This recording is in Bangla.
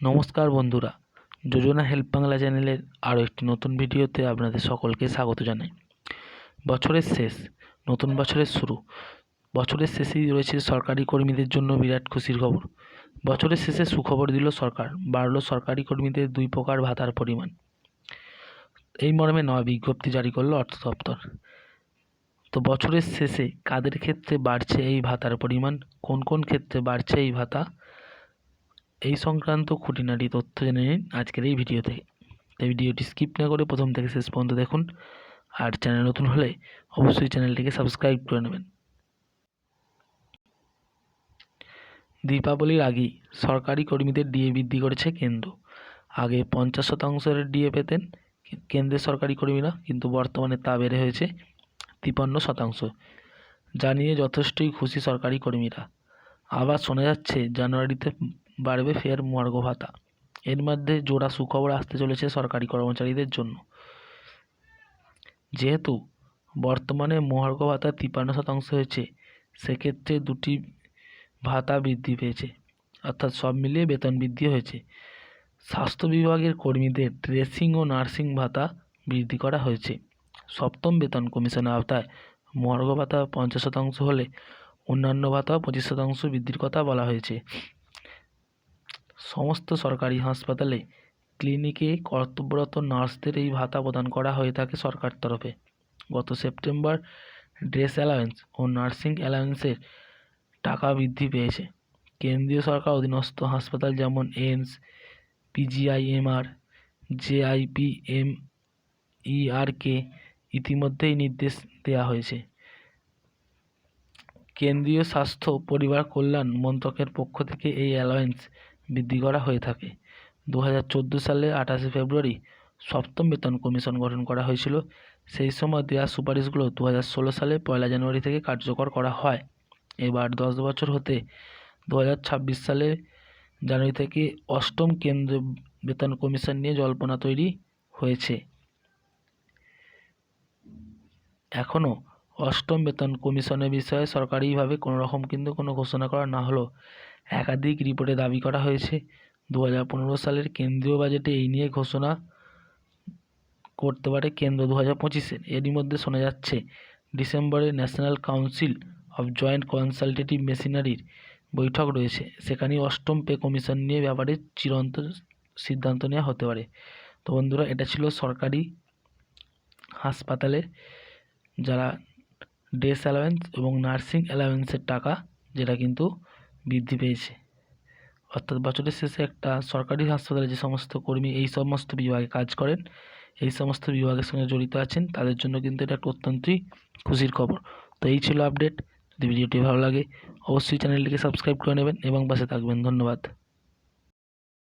নমস্কার বন্ধুরা, যোজনা হেল্প বাংলা চ্যানেলের আরও একটি নতুন ভিডিওতে আপনাদের সকলকে স্বাগত জানাই। বছরের শেষ, নতুন বছরের শুরু। বছরের শেষেই রয়েছে সরকারি কর্মীদের জন্য বিরাট খুশির খবর। বছরের শেষে সুখবর দিল সরকার, বাড়ল সরকারি কর্মীদের দুই প্রকার ভাতার পরিমাণ। এই মর্মে নয়া বিজ্ঞপ্তি জারি করল অর্থ দপ্তর। তো বছরের শেষে কাদের ক্ষেত্রে বাড়ছে এই ভাতার পরিমাণ? কোন কোন ক্ষেত্রে বাড়ছে এই ভাতা? এই সংক্রান্ত খুঁটিনাটি তথ্য জেনে নিন আজকের এই ভিডিও থেকে তাই ভিডিওটি স্কিপ না করে প্রথম থেকে শেষ পর্যন্ত দেখুন। আর চ্যানেল নতুন হলে অবশ্যই চ্যানেলটিকে সাবস্ক্রাইব করে নেবেন। দীপাবলির আগেই সরকারি কর্মীদের ডিএ বৃদ্ধি করেছে কেন্দ্র। আগে পঞ্চাশ শতাংশের ডিএ পেতেন কেন্দ্রের সরকারি কর্মীরা, কিন্তু বর্তমানে তা বেড়ে হয়েছে তিপান্ন শতাংশ। যা নিয়ে যথেষ্টই খুশি সরকারি কর্মীরা। আবার শোনা যাচ্ছে, জানুয়ারিতে বাড়বে ফের মর্গ ভাতা। এর মধ্যে জোড়া সুখবর আসতে চলেছে সরকারি কর্মচারীদের জন্য। যেহেতু বর্তমানে মহার্ঘ ভাতা তিপান্ন শতাংশ হয়েছে, সেক্ষেত্রে দুটি ভাতা বৃদ্ধি পেয়েছে, অর্থাৎ সব মিলিয়ে বেতন বৃদ্ধি হয়েছে। স্বাস্থ্য বিভাগের কর্মীদের ড্রেসিং ও নার্সিং ভাতা বৃদ্ধি করা হয়েছে। সপ্তম বেতন কমিশনের আওতায় মহার্ঘ ভাতা পঞ্চাশ শতাংশ হলে অন্যান্য ভাতা পঁচিশ শতাংশ বৃদ্ধির কথা বলা হয়েছে। সমস্ত সরকারি হাসপাতালে ক্লিনিকে কর্তব্যরত নার্সদের এই ভাতা প্রদান করা হয়ে থাকে সরকার তরফে। গত সেপ্টেম্বর ড্রেস অ্যালায়েন্স ও নার্সিং অ্যালায়েন্সের টাকা বৃদ্ধি পেয়েছে। কেন্দ্রীয় সরকার অধীনস্থ হাসপাতাল যেমন এইমস, পিজিআইএমআর জেআইপিএম ইআরকে ইতিমধ্যেই নির্দেশ দেওয়া হয়েছে। কেন্দ্রীয় স্বাস্থ্য পরিবার কল্যাণ মন্ত্রকের পক্ষ থেকে এই অ্যালাউন্স বৃদ্ধি করা হয়ে থাকে। দু হাজার চোদ্দ সালে আঠাশে ফেব্রুয়ারি সপ্তম বেতন কমিশন গঠন করা হয়েছিল। সেই সময় দেওয়া সুপারিশগুলো দু হাজার ষোলো সালে পয়লা জানুয়ারি থেকে কার্যকর করা হয়। এবার দশ বছর হতে দু হাজার ছাব্বিশ সালে জানুয়ারি থেকে অষ্টম কেন্দ্র বেতন কমিশন নিয়ে জল্পনা তৈরি হয়েছে। এখনও অষ্টম বেতন কমিশনের বিষয়ে সরকারিভাবে কোনো রকম কিন্তু কোনো ঘোষণা করা না হলেও একাধিক রিপোর্টে দাবি করা হয়েছে দু হাজার পনেরো সালের কেন্দ্রীয় বাজেটে এই নিয়ে ঘোষণা করতে পারে কেন্দ্র দু হাজার পঁচিশে। এরই মধ্যে শোনা যাচ্ছে, ডিসেম্বরে national council of joint consultative মেশিনারির বৈঠক রয়েছে সেখানে অষ্টম পে কমিশন নিয়ে ব্যাপারে চিরন্ত সিদ্ধান্ত নেওয়া হতে পারে। তো বন্ধুরা, এটা ছিল সরকারি হাসপাতালে যারা ডেস অ্যালাওয়েন্স এবং নার্সিং অ্যালাওয়েন্সের টাকা, যেটা কিন্তু বৃদ্ধি পেয়েছে। অর্থাৎ বছরের শেষে একটা সরকারি হাসপাতালে যে সমস্ত কর্মী এই সমস্ত বিভাগে কাজ করেন, এই সমস্ত বিভাগের সঙ্গে জড়িত আছেন, তাদের জন্য কিন্তু এটা একটা অত্যন্তই খুশির খবর। তো এই ছিল আপডেট। যদি ভিডিওটি ভালো লাগে, অবশ্যই চ্যানেলটিকে সাবস্ক্রাইব করে নেবেন এবং পাশে থাকবেন। ধন্যবাদ।